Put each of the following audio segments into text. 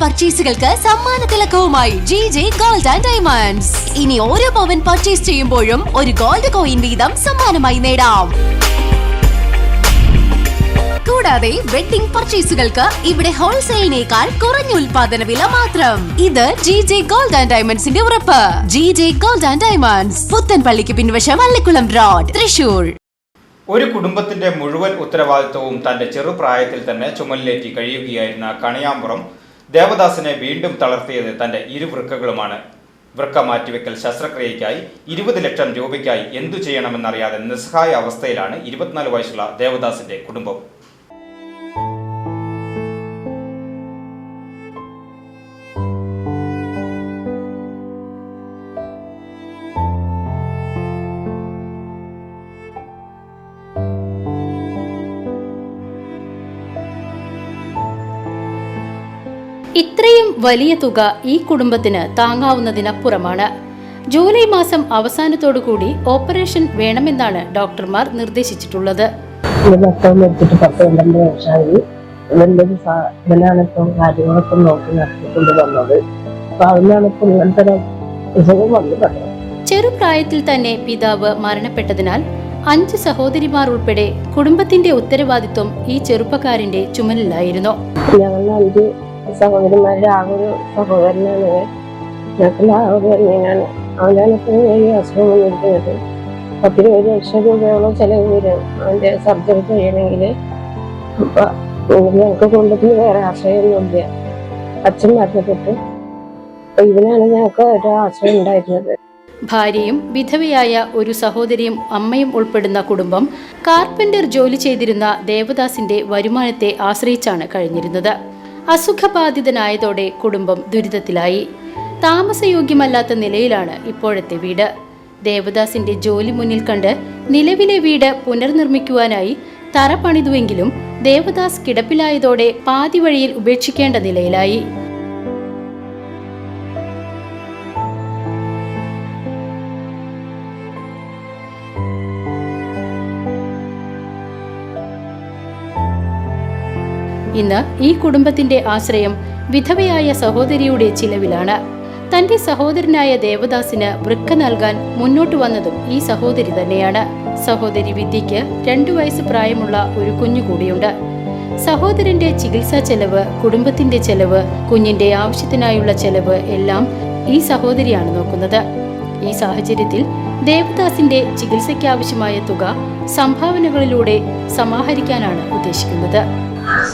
പർച്ചേസുകൾക്ക് സമ്മാന തിലക്കവുമായി G J gold and diamonds ഇനി ഓരോ പവൻ പർച്ചേസ് ചെയ്യുമ്പോഴും ഒരു ഗോൾഡ് കോയിൻ വീതം സമ്മാനമായി നേടാം. കൂടാതെ വെഡിംഗ് പർച്ചേസുകൾക്ക് ഇവിടെ ഹോൾസെയിലിനേക്കാൾ കുറഞ്ഞ ഉൽപാദന വില മാത്രം. ഇത് ജി ജെ ഗോൾഡ് ആൻഡ് ഡയമണ്ട്സിന്റെ ഉറപ്പ്. G J gold and diamonds പുത്തൻപള്ളിക്ക് പിൻവശം അള്ളിക്കുളം റോഡ് തൃശൂർ. ഒരു കുടുംബത്തിന്റെ മുഴുവൻ ഉത്തരവാദിത്വവും തന്റെ ചെറുപ്രായത്തിൽ തന്നെ ചുമലിലേറ്റി കഴിയുകയായിരുന്ന കണിയാമ്പുറം ദേവദാസിനെ വീണ്ടും തളർത്തിയത് തന്റെ ഇരുവൃക്കകളുമാണ് വൃക്ക മാറ്റിവെക്കൽ ശസ്ത്രക്രിയയ്ക്കായി ഇരുപത് ലക്ഷം രൂപയ്ക്കായി എന്തു ചെയ്യണമെന്നറിയാതെ നിസ്സഹായ അവസ്ഥയിലാണ് ഇരുപത്തിനാല് വയസ്സുള്ള ദേവദാസിന്റെ കുടുംബം. ഇത്രയും വലിയ തുക ഈ കുടുംബത്തിന് താങ്ങാവുന്നതിനപ്പുറമാണ്. ജൂലൈ മാസം അവസാനത്തോടുകൂടി ഓപ്പറേഷൻ വേണമെന്നാണ് ഡോക്ടർമാർ നിർദ്ദേശിച്ചിട്ടുള്ളത്. ഇവനാണ് ഇപ്പം കാര്യങ്ങളൊക്കെ നോക്കി നടത്തിക്കൊണ്ട് വന്നത്. അപ്പൊ അവനാണ് ഇപ്പൊ ഇങ്ങനത്തെ ചെറുപ്രായത്തിൽ തന്നെ പിതാവ് മരണപ്പെട്ടതിനാൽ അഞ്ച് സഹോദരിമാർ ഉൾപ്പെടെ കുടുംബത്തിന്റെ ഉത്തരവാദിത്വം ഈ ചെറുപ്പക്കാരന്റെ ചുമലിലായിരുന്നു. അഞ്ച് സഹോദരിമാരുടെ ആ ഒരു സഹോദരനാണ് ഞങ്ങൾക്ക് ആ ഒരു അന്യനാണ്. അവനാണ് ഇപ്പം ഈ അസുഖം വന്നിരിക്കുന്നത് പത്തിരുപത് ലക്ഷം രൂപയോളം ചിലവ് വരും. അവന്റെ സർജറി ചെയ്യണമെങ്കിൽ അപ്പം ഞങ്ങൾക്ക് കുടുംബത്തിന് വേറെ ആശ്രയമൊന്നുമില്ല. അച്ഛൻ മരണപ്പെട്ടു. ഇവനാണ് ഞങ്ങൾക്ക് ഒരു ആശ്രയം ഉണ്ടായിരുന്നത്. ഭാര്യയും വിധവയായ ഒരു സഹോദരിയും അമ്മയും ഉൾപ്പെടുന്ന കുടുംബം കാർപ്പന്റർ ജോലി ചെയ്തിരുന്ന ദേവദാസിന്റെ വരുമാനത്തെ ആശ്രയിച്ചാണ് കഴിഞ്ഞിരുന്നത്. അസുഖബാധിതനായതോടെ കുടുംബം ദുരിതത്തിലായി. താമസയോഗ്യമല്ലാത്ത നിലയിലാണ് ഇപ്പോഴത്തെ വീട്. ദേവദാസിന്റെ ജോലി മുന്നിൽ കണ്ട് നിലവിലെ വീട് പുനർനിർമ്മിക്കുവാനായി തറ പണിതുവെങ്കിലും ദേവദാസ് കിടപ്പിലായതോടെ പാതി വഴിയിൽ ഉപേക്ഷിക്കേണ്ട നിലയിലായി. ഇന്ന് ഈ കുടുംബത്തിന്റെ ആശ്രയം വിധവയായ സഹോദരിയുടെ ചിലവിലാണ്. തന്റെ സഹോദരനായ ദേവദാസിന് വൃക്ക നൽകാൻ മുന്നോട്ട് വന്നതും ഈ സഹോദരി തന്നെയാണ്. സഹോദരി വിദ്യയ്ക്ക് രണ്ടു വയസ്സ് പ്രായമുള്ള ഒരു കുഞ്ഞു കൂടിയുണ്ട്. സഹോദരന്റെ ചികിത്സാ ചെലവ് കുടുംബത്തിന്റെ ചെലവ് കുഞ്ഞിന്റെ ആവശ്യത്തിനായുള്ള ചെലവ് എല്ലാം ഈ സഹോദരിയാണ് നോക്കുന്നത്. ഈ സാഹചര്യത്തിൽ ദേവദാസിന്റെ ചികിത്സയ്ക്കാവശ്യമായ തുക സംഭാവനകളിലൂടെ സമാഹരിക്കാനാണ് ഉദ്ദേശിക്കുന്നത്.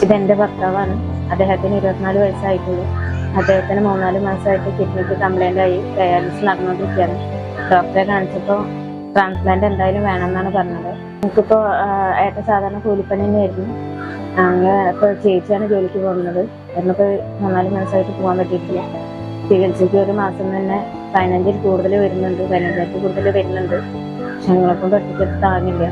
ഇതെന്റെ ഭർത്താവാണ്. അദ്ദേഹത്തിന് ഇരുപത്തിനാല് വയസ്സായിട്ടുള്ളൂ. അദ്ദേഹത്തിന് മൂന്നാൽ മാസമായിട്ട് കിഡ്നിക്ക് കംപ്ലൈന്റ് ആയി. ഡയാലിസിസ് നടന്നുകൊണ്ടിരിക്കുകയാണ്. ഡോക്ടറെ കാണിച്ചപ്പോൾ ട്രാൻസ്പ്ലാന്റ് എന്തായാലും വേണമെന്നാണ് പറഞ്ഞത്. എനിക്കിപ്പോൾ ഏറ്റവും സാധാരണ കൂലിപ്പണി തന്നെയായിരുന്നു. അങ്ങനെ ഇപ്പോൾ ചേച്ചിയാണ് ജോലിക്ക് പോകുന്നത്. എന്നിപ്പോൾ മൂന്നാൽ മാസമായിട്ട് പോകാൻ പറ്റിയിട്ടില്ല. ചികിത്സയ്ക്ക് ഒരു മാസം തന്നെ പതിനഞ്ചിൽ കൂടുതൽ വരുന്നുണ്ട് പതിനഞ്ചായിരത്തിൽ കൂടുതൽ വരുന്നുണ്ട്. പക്ഷെ ഞങ്ങളെക്കൊണ്ട് ഒറ്റയ്ക്ക് താങ്ങില്ല